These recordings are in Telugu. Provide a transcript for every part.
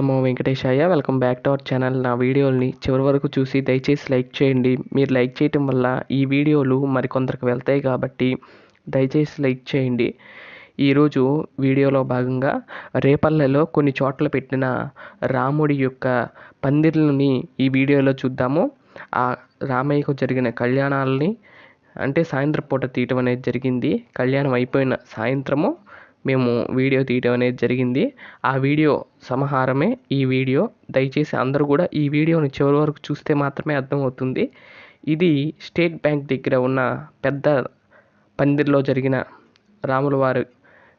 Namo Venkatesaya. Welcome back to our channel నా వీడియోల్ని చివరి వరకు చూసి దయచేసి లైక్ చేయండి. మీరు లైక్ చేయటం వల్ల ఈ వీడియోలు మరికొందరికి వెళ్తాయి కాబట్టి దయచేసి లైక్ చేయండి. ఈరోజు వీడియోలో భాగంగా రేపల్లెలో కొన్ని చోట్ల పెట్టిన రాముడి యొక్క పందిర్లని ఈ వీడియోలో చూద్దాము. ఆ రామయ్యకు జరిగిన కళ్యాణాలని అంటే సాయంత్రం పూట తీయటం అనేది జరిగింది. కళ్యాణం అయిపోయిన సాయంత్రము మేము వీడియో తీయటం అనేది జరిగింది. ఆ వీడియో సమాహారమే. ఈ వీడియో దయచేసి అందరూ కూడా ఈ వీడియోని చివరి వరకు చూస్తే మాత్రమే అర్థమవుతుంది. ఇది స్టేట్ బ్యాంక్ దగ్గర ఉన్న పెద్ద పందిర్లో జరిగిన రాముల వారి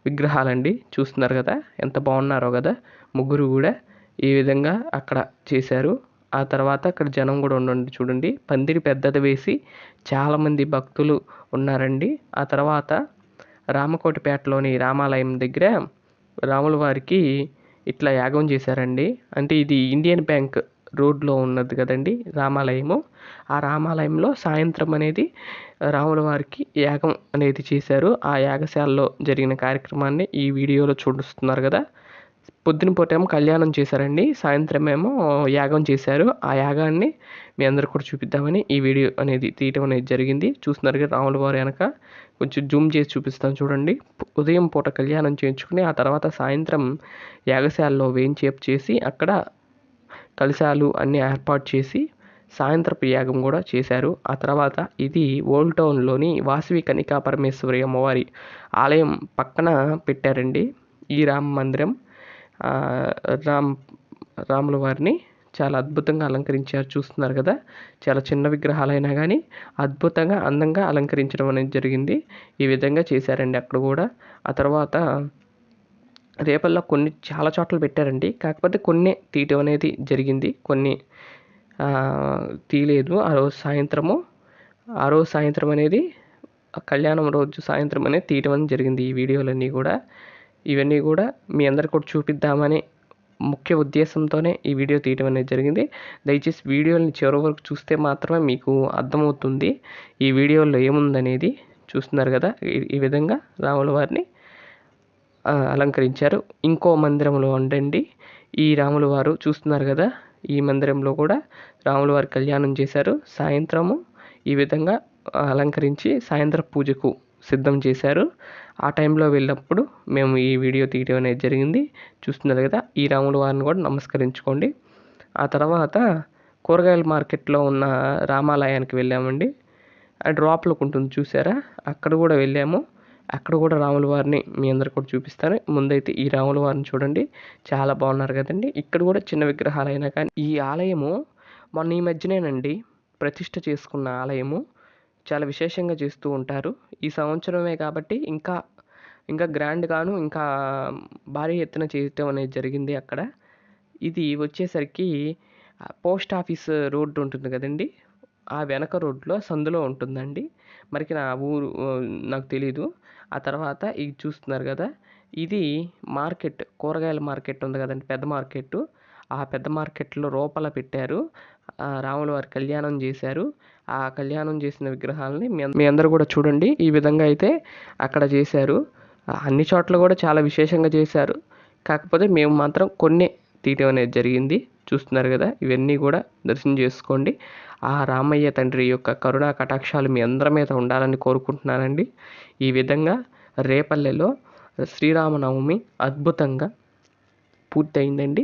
విగ్రహాలండి. చూస్తున్నారు కదా? ఎంత బాగున్నారో కదా? ముగ్గురు కూడా ఈ విధంగా అక్కడ చేశారు. ఆ తర్వాత అక్కడ జనం కూడా ఉండండి చూడండి. పందిరి పెద్దది వేసి చాలామంది భక్తులు ఉన్నారండి. ఆ తర్వాత రామకోటిపేటలోని రామాలయం దగ్గర రాముల వారికి ఇట్లా యాగం చేశారండి. అంటే ఇది ఇండియన్ బ్యాంక్ రోడ్లో ఉన్నది కదండి రామాలయము. ఆ రామాలయంలో సాయంత్రం అనేది రాముల వారికి యాగం అనేది చేశారు. ఆ యాగశాలలో జరిగిన కార్యక్రమాన్ని ఈ వీడియోలో చూస్తున్నారు కదా. పొద్దునపూటేమో కళ్యాణం చేశారండి. సాయంత్రం ఏమో యాగం చేశారు. ఆ యాగాన్ని మీ అందరు కూడా చూపిద్దామని ఈ వీడియో అనేది తీయటం అనేది జరిగింది. చూస్తున్నారు కదా రాముల వారి వెనక. కొంచెం జూమ్ చేసి చూపిస్తాను చూడండి. ఉదయం పూట కళ్యాణం చేయించుకుని ఆ తర్వాత సాయంత్రం యాగశాలలో వేయించేపు చేసి అక్కడ కలశాలు అన్నీ ఏర్పాటు చేసి సాయంత్రపు యాగం కూడా చేశారు. ఆ తర్వాత ఇది ఓల్డ్ టౌన్లోని వాసవి కనికా పరమేశ్వరి అమ్మవారి ఆలయం పక్కన పెట్టారండి. ఈ రామ మందిరం రామ్ రాముల వారిని చాలా అద్భుతంగా అలంకరించారు చూస్తున్నారు కదా. చాలా చిన్న విగ్రహాలైనా కానీ అద్భుతంగా అందంగా అలంకరించడం అనేది జరిగింది. ఈ విధంగా చేశారండి అక్కడ కూడా. ఆ తర్వాత రేపల్లో కొన్ని చాలా చోట్ల పెట్టారండి. కాకపోతే కొన్ని తీయటం అనేది జరిగింది. కొన్ని తీయలేదు. ఆ రోజు సాయంత్రము ఆ రోజు సాయంత్రం అనేది కళ్యాణం రోజు సాయంత్రం అనేది తీయటం అనేది జరిగింది ఈ వీడియోలన్నీ కూడా. ఇవన్నీ కూడా మీ అందరికి కూడా చూపిద్దామని ముఖ్య ఉద్దేశంతోనే ఈ వీడియో తీయడం అనేది జరిగింది. దయచేసి వీడియోని చివరి వరకు చూస్తే మాత్రమే మీకు అర్థమవుతుంది ఈ వీడియోలో ఏముందనేది. చూస్తున్నారు కదా ఈ విధంగా రాముల వారిని అలంకరించారు. ఇంకో మందిరంలో ఉండండి. ఈ రాముల వారు చూస్తున్నారు కదా ఈ మందిరంలో కూడా రాముల వారి కళ్యాణం చేశారు. సాయంత్రము ఈ విధంగా అలంకరించి సాయంత్రం పూజకు సిద్ధం చేశారు. ఆ టైంలో వెళ్ళినప్పుడు మేము ఈ వీడియో తీయడం అనేది జరిగింది. చూస్తున్నారు కదా ఈ రాముల వారిని కూడా నమస్కరించుకోండి. ఆ తర్వాత కూరగాయల మార్కెట్లో ఉన్న రామాలయానికి వెళ్ళామండి. డ్రాప్లోకి ఉంటుంది చూసారా? అక్కడ కూడా వెళ్ళాము. అక్కడ కూడా రాముల వారిని మీ అందరు కూడా చూపిస్తాను. ముందైతే ఈ రాముల వారిని చూడండి. చాలా బాగున్నారు కదండి. ఇక్కడ కూడా చిన్న విగ్రహాలైనా కానీ ఈ ఆలయము మొన్న ఈ మధ్యనేనండి ప్రతిష్ట చేసుకున్న ఆలయము. చాలా విశేషంగా చేస్తూ ఉంటారు. ఈ సంవత్సరమే కాబట్టి ఇంకా ఇంకా గ్రాండ్గాను ఇంకా భారీ ఎత్తున చేయటం అనేది జరిగింది అక్కడ. ఇది వచ్చేసరికి పోస్ట్ ఆఫీస్ రోడ్డు ఉంటుంది కదండి? ఆ వెనక రోడ్లో సందులో ఉంటుందండి. మరికి నా ఊరు నాకు తెలీదు. ఆ తర్వాత ఇది చూస్తున్నారు కదా? ఇది మార్కెట్ కూరగాయల మార్కెట్ ఉంది కదండి పెద్ద మార్కెట్ ఆ పెద్ద మార్కెట్లో రూపాల పెట్టారు. రాముల వారి కళ్యాణం చేశారు. ఆ కళ్యాణం చేసిన విగ్రహాలని మీ అందరూ కూడా చూడండి. ఈ విధంగా అయితే అక్కడ చేశారు. అన్ని చోట్ల కూడా చాలా విశేషంగా చేశారు. కాకపోతే మేము మాత్రం కొన్ని తీయటం అనేది జరిగింది. చూస్తున్నారు కదా ఇవన్నీ కూడా దర్శనం చేసుకోండి. ఆ రామయ్య తండ్రి యొక్క కరుణా కటాక్షాలు మీ అందరి మీద ఉండాలని కోరుకుంటున్నానండి. ఈ విధంగా రేపల్లెలో శ్రీరామనవమి అద్భుతంగా పూర్తయిందండి.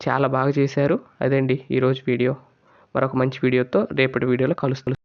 చాలా బాగా చేశారు. అదండి ఈరోజు వీడియో. మరొక మంచి వీడియోతో రేపటి వీడియోలో కలుస్తాను